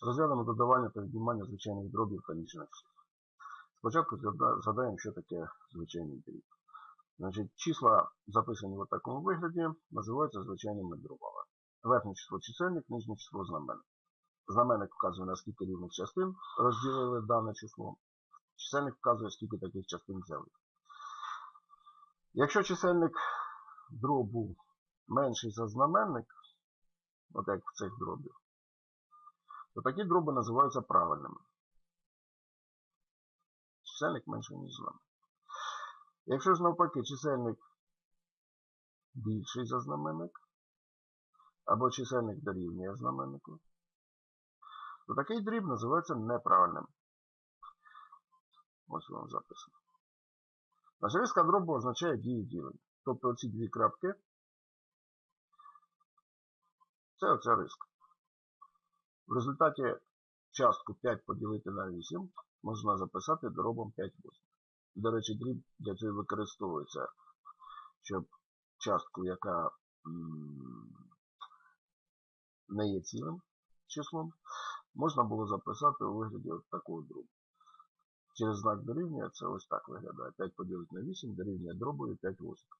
Розглянемо додавання та віднімання звичайних дробів та мішаних чисел. Спочатку згадаємо, що таке звичайний дріб. Значить, числа, записані в такому вигляді, називаються звичайними дробами. Верхнє число чисельник, нижнє число знаменник. Знаменник вказує, на скільки рівних частин розділили дане число. Чисельник вказує, скільки таких частин взяли. Якщо чисельник дробу менший за знаменник, от як в цих дробів, то такі дроби називаються правильними. Чисельник менший, ніж знаменник. Якщо ж навпаки чисельник більший за знаменник, або чисельник дорівнює знаменнику, то такий дріб називається неправильним. Ось вам записано. Наша риска дробу означає дію ділення. Тобто оці дві крапки це оця риска. В результаті частку 5 поділити на 8 можна записати дробом 5 восьмих. До речі, дріб для цього використовується, щоб частку, яка не є цілим числом, можна було записати у вигляді от такого дробу. Через знак дорівнює це ось так виглядає. 5 поділити на 8 дорівнює дробові 5 восьмих.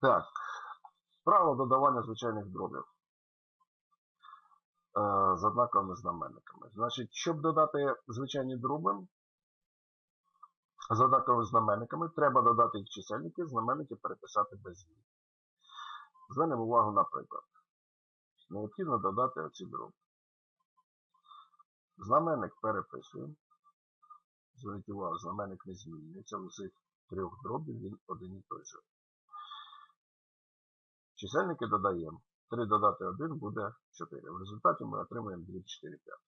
Так, правило додавання звичайних дробів з однаковими знаменниками. Значить, щоб додати звичайні дроби з однаковими знаменниками, треба додати їх чисельники, знаменники переписати без змін. Звернемо увагу на приклад. Необхідно додати оці дроби. Знаменник переписуємо. Зверніть увагу, знаменник не змінюється. У цих трьох дробів він один і той же. Чисельники додаємо. 3 додати 1 буде 4. В результаті ми отримаємо дріб 4 5.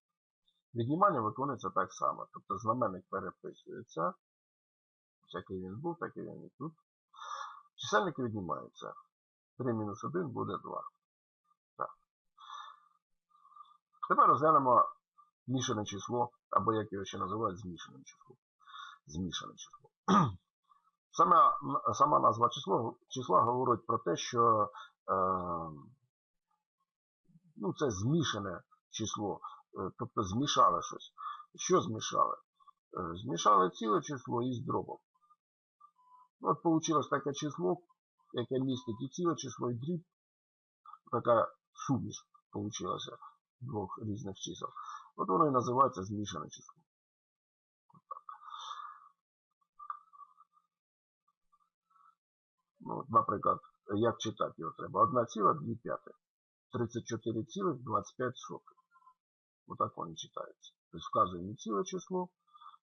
Віднімання виконується так само. Тобто знаменник переписується. Ось Який він був, такий він і тут. Чисельники віднімаються. 3 мінус 1 буде 2. Так. Тепер розглянемо мішане число, або як його ще називають змішаним числом. Змішане число. Сама, сама назва число, числа говорить про те, що е, ну, це змішане число, е, тобто змішали щось. Що змішали? Е, змішали ціле число із дробом. От вийшло таке число, яке містить і ціле число, і дріб. Така суміш вийшла двох різних чисел. От воно і називається змішане число. Ну, наприклад, як читати його треба? 1,2 п'ятих. 34,25 сотих. Отак вони читаються. Тобто вказує не ціле число,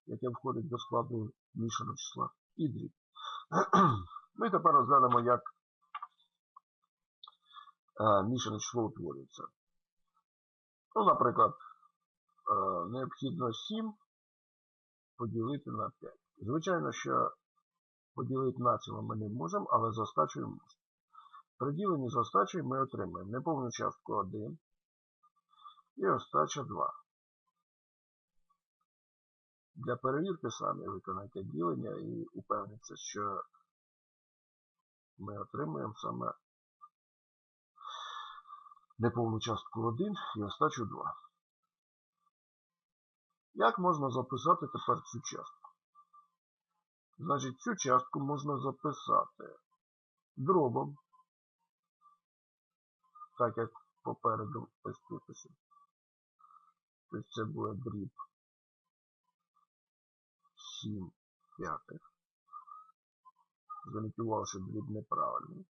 яке входить до складу мішаного числа, і. Ну тепер розглянемо, як мішане число утворюється. Ну, наприклад, необхідно 7 поділити на 5. Звичайно, що поділити націло ми не можемо, але з остачею можемо. При діленні з остачею ми отримаємо неповну частку 1 і остача 2. Для перевірки самі виконайте ділення і упевніться, що ми отримуємо саме неповну частку 1 і остачу 2. Як можна записати тепер цю частку? Значить, цю частку можна записати дробом, так як попереду ось тут ось. Це буде дріб 7 п'ятих. Зверніть що дріб неправильний.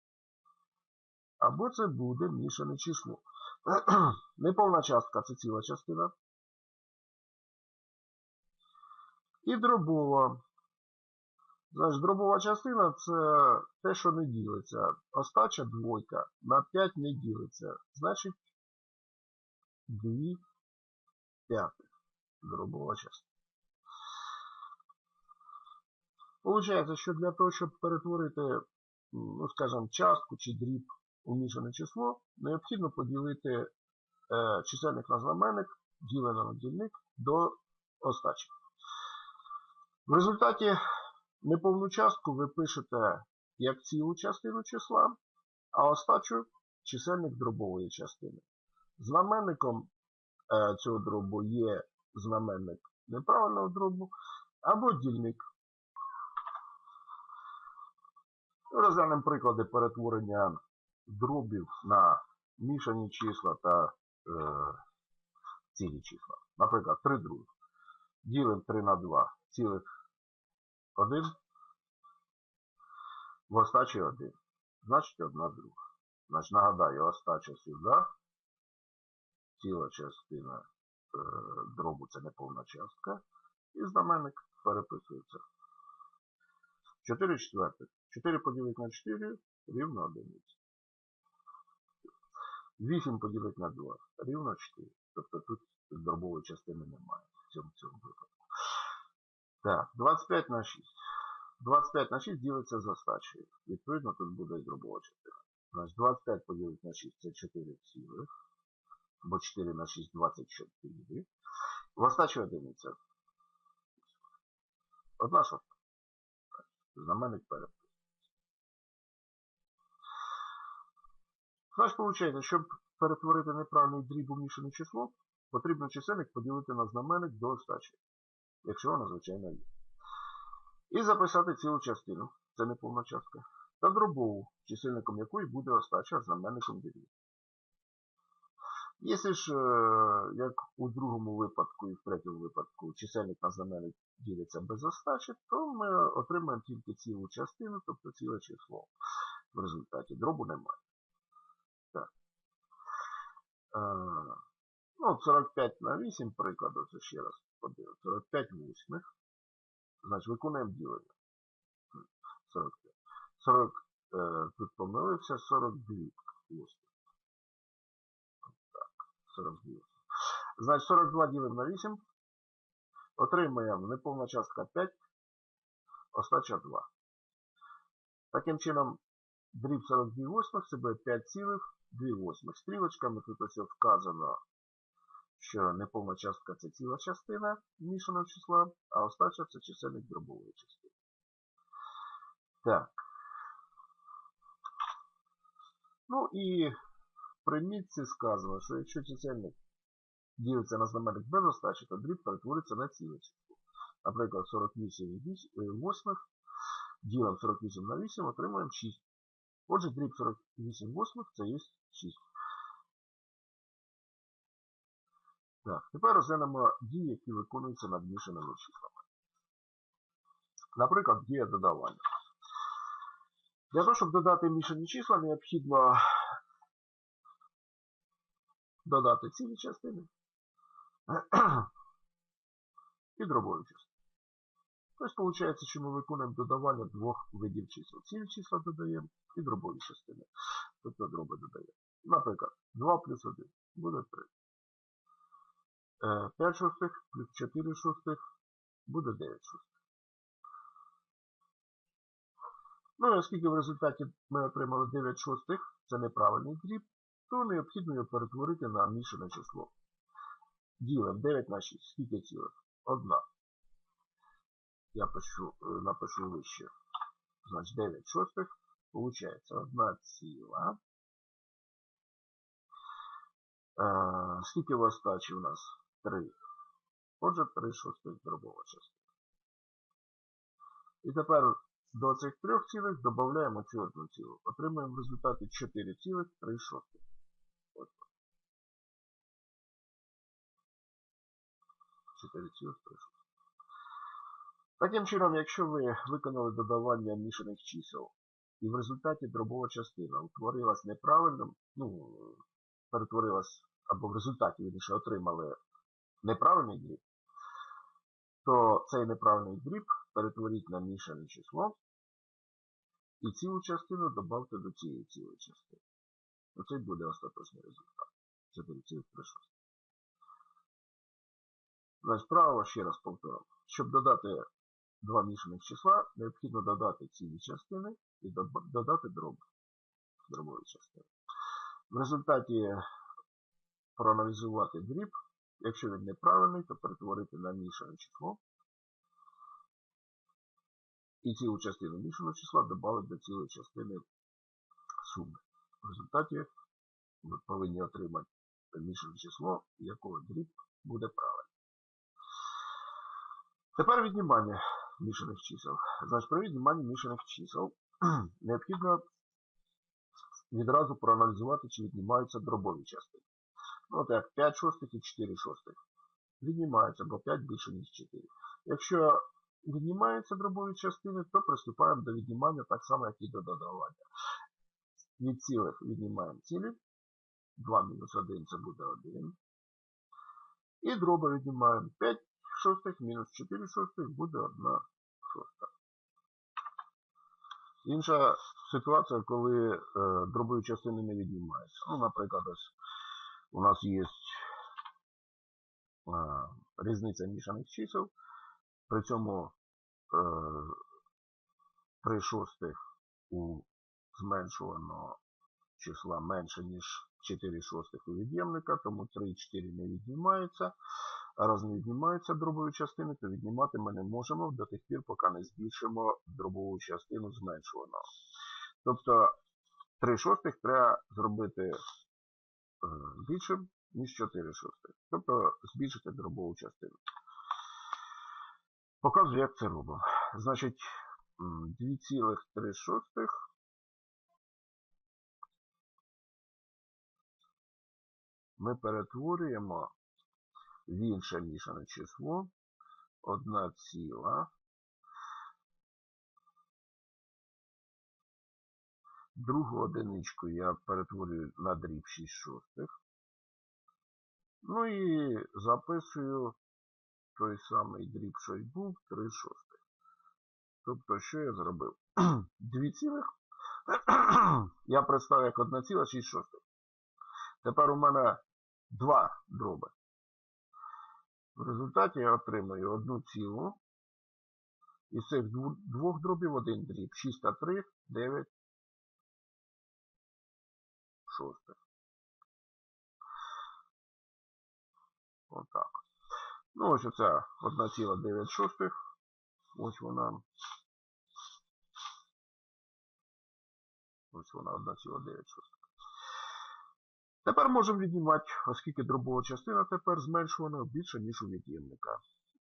Або це буде мішане число. Неповна частка це ціла частина. І дробова. Значить, дробова частина це те, що не ділиться. Остача двойка на 5 не ділиться. Значить 2 п'ятих. Дробова частина. Получається, що для того, щоб перетворити, ну, скажімо, частку чи дріб у мішане число, необхідно поділити е, чисельник на знаменник, ділене на дільник до остачі. В результаті неповну частку ви пишете як цілу частину числа, а остачу чисельник дробової частини. Знаменником е, цього дробу є знаменник неправильного дробу, або дільник. Розглянемо приклади перетворення дробів на мішані числа та е, цілі числа. Наприклад, 3 другі. Ділимо 3 на 2, цілих 1, в остачі 1. Значить, 1 друга. Значить, нагадаю, остача сюди, ціла частина е, дробу це неповна частка, і знаменник переписується. 4 четвертих. 4 поділити на 4 рівно 1. 8 поділити на 2 рівно 4. Тобто тут дробової частини немає в цьому, цьому випадку. Так, 25 на 6. 25 на 6 ділиться за стачею. Відповідно, тут буде дробова частина. Значить, 25 поділити на 6 це 4 цілих. Бо 4 на 6 24. В остачі одиниця. Одна шоста. Знаменник перепис. Значить, виходить, щоб перетворити неправильний дріб у мішане число, потрібно чисельник поділити на знаменник до остачі, якщо вона, звичайно, є. І записати цілу частину, це не повна частка, та дробову, чисельником якої буде остача, знаменником дорівнює. Якщо ж, е, як у другому випадку і в третьому випадку, чисельник на знаменник ділиться без остачі, то ми отримаємо тільки цілу частину, тобто ціле число. В результаті дробу немає. Так. Е, Ну, 45 на 8 прикладу, це ще раз подивимо. 45 восьмих. Значить, виконуємо ділення. 45. 40, е, тут помилився, 42 восьмих. Так, 42. Значить, 42 ділимо на 8. Отримаємо неповна частка 5, остача 2. Таким чином, дріб 42 восьмих це буде 5 цілих 2 восьмих. Стрілочками тут ось вказано що неповна частка це ціла частина мішаного числа, а остача це чисельник дробової частини. Так. Ну і в примітці сказано, що якщо чисельник ділиться на знаменник без остачі, то дріб перетвориться на ціле число. Наприклад, 48 восьмих ділимо 48 на 8, отримуємо 6. Отже, дріб 48 восьмих це є 6. Так, тепер розглянемо дії, які виконуються над мішаними числами. Наприклад, дія додавання. Для того, щоб додати мішані числа, необхідно додати цілі частини і дробові частини. Тобто, виходить, що ми виконуємо додавання двох видів чисел. Цілі числа додаємо і дробові частини. Тобто дроби додаємо. Наприклад, 2 плюс 1 буде 3. 5 шостих плюс 4 шостих буде 9 шостих. Ну і оскільки в результаті ми отримали 9 шостих, це неправильний дріб, то необхідно його перетворити на мішане число. Ділимо 9 на 6. Скільки цілих? Одна. Я пишу, напишу вище. Значить 9 шостих. Получається 1 ціла. А, скільки в остачі у нас? 3. Отже, 3 шостих дробова частина. І тепер до цих трьох цілих додаємо цю цілу. Отримуємо в результаті 4 цілих 3 шостих. Ось. 4 цілих 3 шостих. Таким чином, якщо ви виконали додавання мішаних чисел, і в результаті дробова частина утворилась неправильним, ну, перетворилась, або в результаті, вірніше, отримали неправильний дріб, то цей неправильний дріб перетворіть на мішане число і цілу частину додавте до цієї цілої частини. Оце буде остаточний результат. 4,36. Значить, право ще раз повторимо. Щоб додати два мішаних числа, необхідно додати цілі частини і додати дроб, дробові частини. В результаті проаналізувати дріб Якщо він неправильний, то перетворити на мішане число. І цілу частину мішаного числа додати до цілої частини суми. В результаті ми повинні отримати мішане число, якого дріб буде правильно. Тепер віднімання мішаних чисел. Значить, при відніманні мішаних чисел необхідно відразу проаналізувати, чи віднімаються дробові частини. Ну, от як 5 шостих і 4 шостих. Віднімаються, бо 5 більше, ніж 4. Якщо віднімаються дробові частини, то приступаємо до віднімання так само, як і до додавання. Від цілих віднімаємо цілі. 2 мінус 1 це буде 1. І дроби віднімаємо 5 шостих мінус 4 шостих буде 1 шоста. Інша ситуація, коли е, дробові частини не віднімаються. Ну, наприклад, ось у нас є е, різниця мішаних чисел. При цьому 3 шостих у зменшуваного числа менше, ніж 4 шостих у від'ємника, тому 3 і 4 не віднімаються. А раз не віднімаються дробові частини, то віднімати ми не можемо до тих пір, поки не збільшимо дробову частину зменшуваного. Тобто 3 шостих треба зробити більшим, ніж 4 шостих. Тобто збільшити дробову частину. Показую, як це робимо. Значить, 2,3 шостих ми перетворюємо в інше мішане число 1 ціла. Другу одиничку я перетворюю на дріб 6 шостих. Ну і записую той самий дріб, що й був, 3 шостих. Тобто, що я зробив? 2 цілих я представив як 1,6 шостих. Тепер у мене два дроби. В результаті я отримаю одну цілу. Із цих двох дробів один дріб. 6 та 3, 9 шостих. Отак. Ну, ось оця 1,9 шостих. Ось вона. Ось вона 1,9 шостих. Тепер можемо віднімати, оскільки дробова частина тепер зменшувана більше, ніж у від'ємника.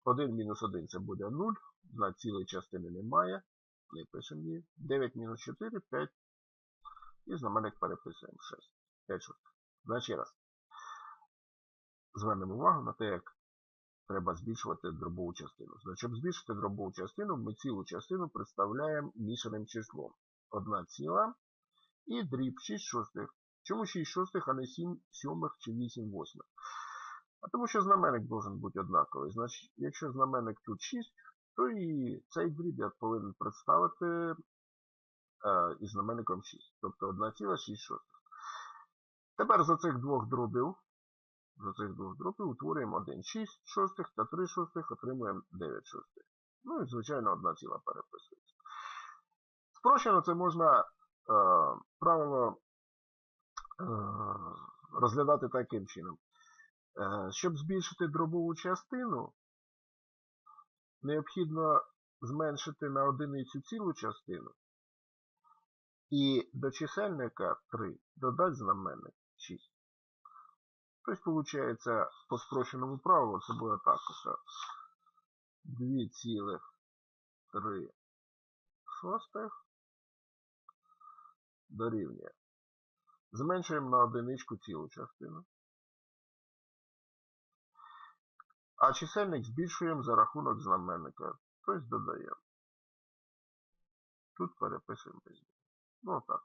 1 мінус 1 це буде 0. На цілої частини немає. Не пишемо її. 9 мінус 4 5. І знаменник переписуємо 6. 5 шостих. Значить раз. Звернемо увагу на те, як треба збільшувати дробову частину. Значить, щоб збільшити дробову частину, ми цілу частину представляємо мішаним числом. 1 ціла і дріб 6 шостих. Чому 6 шостих, а не 7 сьомих чи 8 восьмих? А тому що знаменник должен бути однаковий. Значить, якщо знаменник тут 6, то і цей дріб я повинен представити із знаменником 6. Тобто 1,6 шостих. Тепер за цих двох дробів за цих двох дробів утворюємо 1 6 шостих та 3 шостих, отримуємо 9 шостих. Ну і, звичайно, одна ціла переписується. Спрощено це можна е, правило е, розглядати таким чином. Е, щоб збільшити дробову частину, необхідно зменшити на одиницю цілу частину. І до чисельника 3 додати знаменник 6. Тобто, виходить, по спрощеному правилу це буде так. 2,3 шостих дорівнює. Зменшуємо на одиничку цілу частину. А чисельник збільшуємо за рахунок знаменника. Тобто додаємо. Тут переписуємо Ну так.